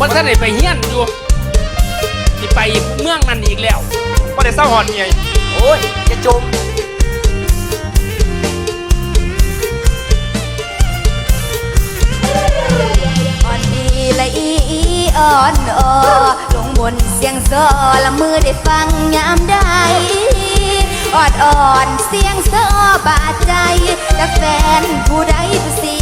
วันท่านไหนไปเฮียนอยู่สิไปเมืองนั่นอีกแล้วบ่ได้เศร้าหอนเมียโอ้ยจะจมอ่อนดีละอีอ่อนออลงบนเสียงซอละมือได้ฟังยามใดออดอ่อนเสียงซอบาดใจจากแฟนผู้ใดผู้สี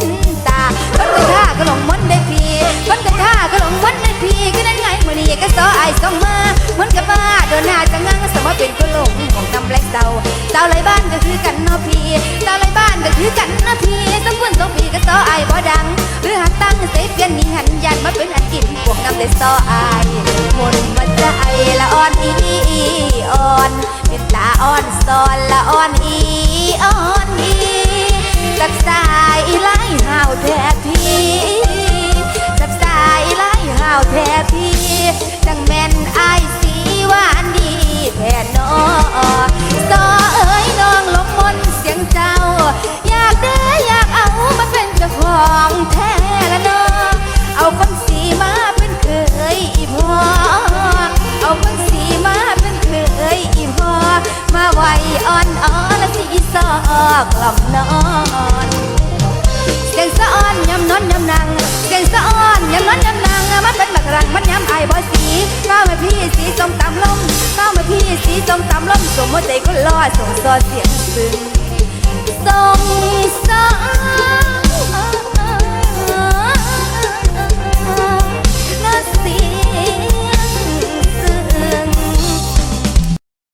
สิเป็นตาคนกระท่าก็หลงมันได้พีคนกระท่าก็หลงมันได้พีก็นั่นไงมือนี้ก็ซอไอ้สองมาเหมันกับว่าโดนหน้าจะงังสมว่าเป็นคนหลงของนำแลกเศร้าเศร้าไรบ้านก็คือกันเนาะพี่เศร้าไรบ้านก็คือกันเนาะพี่สมควรสองปีก็ซอไอ้บ่ดัง หรือหากตั้งเสเพียนนี้หันยันมาเป็นอันกินพวกนำได้ซอไอ้มนต์มาใจละอ่อนอีอ่อนเป็นตาอ่อนซอนละอ่อน จังแม่นอายสีหวานดีแท่นอซอเอ้ยน้องหลงมนเสียงเจ้า อยากเด้อยากเอามาเป็นเจ้าของแท้ละเนาะเอาคนสีมาเป็นเคยอีพอเอาคนสีมาเป็นเคยอีพอมาไวอ่อนอ่อนและสีซอกลำนอน ลมสมมติคนรอส่งซอเสียงซึ้งส่งซ